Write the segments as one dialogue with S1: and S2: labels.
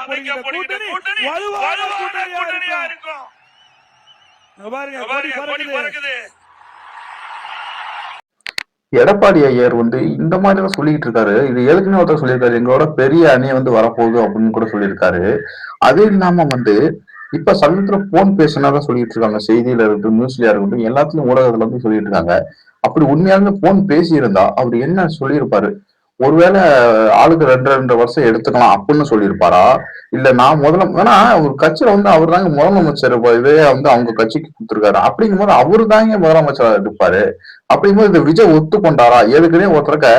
S1: கூட்டணி வலுவான கூட்டணியா இருக்கும்.
S2: எடப்பாடி ஐயர் வந்து இந்த மாதிரி தான் சொல்லிட்டு இருக்காரு. இது எதுக்குன்னு ஒருத்தர் சொல்லியிருக்காரு. எங்களோட பெரிய அணி வந்து வரப்போகுது அப்படின்னு கூட சொல்லியிருக்காரு. அது இல்லாம வந்து இப்ப சமீபத்துல போன் பேசினாதான் சொல்லிட்டு இருக்காங்க. செய்தியில இருக்கட்டும் நியூஸ்லயா இருக்கட்டும் எல்லாத்துலயும் ஊடகத்துல வந்து சொல்லிட்டு இருக்காங்க. அப்படி உண்மையாலுமே போன் பேசி இருந்தா அவர் என்ன சொல்லியிருப்பாரு? ஒருவேளை ஆளுக்கு ரெண்டு ரெண்டு வருஷம் எடுத்துக்கலாம் அப்படின்னு சொல்லியிருப்பாரா? இல்ல நான் முதல்ல ஏன்னா ஒரு கட்சியில வந்து அவர் தாங்க முதலமைச்சர் இதே வந்து அவங்க கட்சிக்கு கொடுத்துருக்காரு. அப்படிங்கும் போது அவரு தாங்க முதலமைச்சரா இருப்பாரு. அப்படிங்கும்போது இந்த விஜய் ஒத்துக்கொண்டாரா? எதுக்குன்னே ஒருத்தருக்க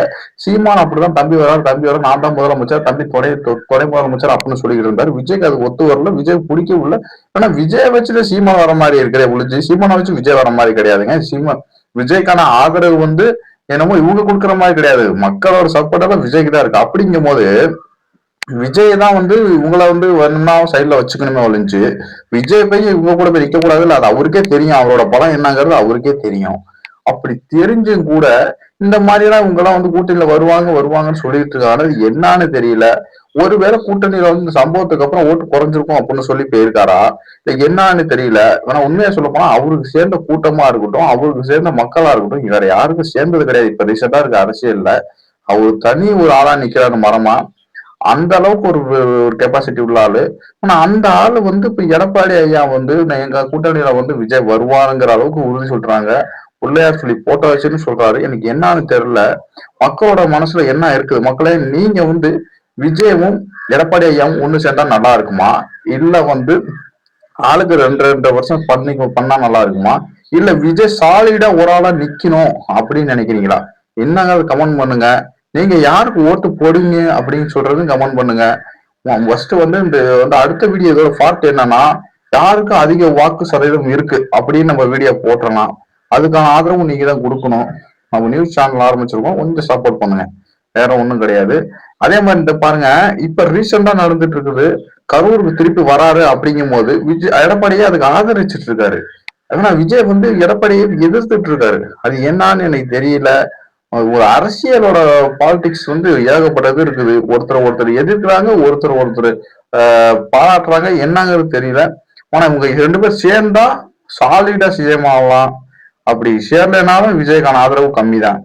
S2: சீமான் அப்படிதான் தம்பி வராரு தம்பி வர நான் தான் முதலமைச்சர் தம்பி துணை துணை முதலமைச்சர் அப்படின்னு சொல்லிட்டு இருந்தாரு. விஜய்க்கு அது ஒத்து வரல விஜய் பிடிக்கவில்லை ஆனா விஜய் வச்சுட்டு சீமான் வர மாதிரி இருக்கிறே ஒழிஞ்சு சீமானை வச்சு விஜய் வர மாதிரி கிடையாதுங்க. சீமான் விஜய்க்கான ஆதரவு வந்து என்னமோ இவங்க கொடுக்குற மாதிரி கிடையாது. மக்களோட சப்போர்ட்டால விஜய்க்கு தான் இருக்கு. அப்படிங்கும் போது விஜய் தான் வந்து இவங்கள வந்து வேணும்னா சைட்ல வச்சுக்கணுமே ஒழிஞ்சு விஜய் போய் இவங்க கூட போய் நிக்க கூடாது. இல்ல அது அவருக்கே தெரியும். அவரோட படம் என்னங்கிறது அவருக்கே தெரியும். அப்படி தெரிஞ்சும் கூட இந்த மாதிரி எல்லாம் இவங்க எல்லாம் வந்து கூட்டணியில வருவாங்க வருவாங்கன்னு சொல்லிட்டு இருக்காங்க. என்னன்னு தெரியல. ஒருவேளை கூட்டணியில வந்து இந்த சம்பவத்துக்கு அப்புறம் ஓட்டு குறைஞ்சிருக்கும் அப்படின்னு சொல்லி போயிருக்காரா? இல்ல என்னன்னு தெரியல. ஆனா உண்மையா சொல்ல போனா அவருக்கு சேர்ந்த கூட்டமா இருக்கட்டும் அவருக்கு சேர்ந்த மக்களா இருக்கட்டும் வேற யாருக்கும் சேர்ந்தது கிடையாது. இப்ப ரீசெண்டா இருக்க அரசியல்ல அவர் தனி ஒரு ஆளா நிக்கிறாரு மரமா? அந்த அளவுக்கு ஒரு ஒரு கெப்பாசிட்டி உள்ள ஆளு. ஆனா அந்த ஆளு வந்து இப்ப எடப்பாடி ஐயா வந்து நான் எங்க கூட்டணியில வந்து விஜய் வருவாருங்கிற அளவுக்கு உறுதி சொல்றாங்க. பிள்ளையார் சொல்லி போட்டோ வச்சுன்னு சொல்றாரு. எனக்கு என்னன்னு தெரியல. மக்களோட மனசுல என்ன இருக்குது? மக்களே நீங்க வந்து விஜயவும் எடப்பாடி ஐயாவும் ஒண்ணு சேர்ந்தா நல்லா இருக்குமா? இல்ல வந்து ஆளுக்கு ரெண்டு ரெண்டு வருஷம் பண்ணி பண்ணா நல்லா இருக்குமா? இல்ல விஜய் சாலிடா ஒரு ஆளா நிக்கணும் அப்படின்னு நினைக்கிறீங்களா? என்னங்க கமெண்ட் பண்ணுங்க. நீங்க யாருக்கு ஓட்டு போடுங்க அப்படின்னு சொல்றதும் கமெண்ட் பண்ணுங்க. ஃபர்ஸ்ட் வந்து இந்த வந்து அடுத்த வீடியோ இதோட ஃபார்ட் என்னன்னா யாருக்கு அதிக வாக்கு சதவீதம் இருக்கு அப்படின்னு நம்ம வீடியோ போட்டுறலாம். அதுக்கான ஆதரவு நீங்க தான் கொடுக்கணும். நம்ம நியூஸ் சேனல் ஆரம்பிச்சிருக்கோம். கொஞ்சம் சப்போர்ட் பண்ணுங்க. வேற ஒன்றும் கிடையாது. அதே மாதிரி இந்த பாருங்க இப்ப ரீசெண்டா நடந்துட்டு இருக்குது. கரூருக்கு திருப்பி வராரு அப்படிங்கும் போது விஜய் எடப்பாடியே அதுக்கு ஆதரிச்சிட்டு இருக்காரு. ஆனா விஜய் வந்து எடப்பாடியை எதிர்த்துட்டு இருக்காரு. அது என்னன்னு எனக்கு தெரியல. ஒரு அரசியலோட பாலிடிக்ஸ் வந்து ஏகப்பட்டது இருக்குது. ஒருத்தர் ஒருத்தர் எதிர்க்கிறாங்க ஒருத்தர் ஒருத்தர் பாராட்டுறாங்க. என்னங்கிறது தெரியல. ஆனா இவங்க ரெண்டு பேர் சேர்ந்தா சாலிடா சிஎம் ஆகலாம் அப்படி சேரலைனாலும் விஜய்க்கான ஆதரவு கம்மி தான்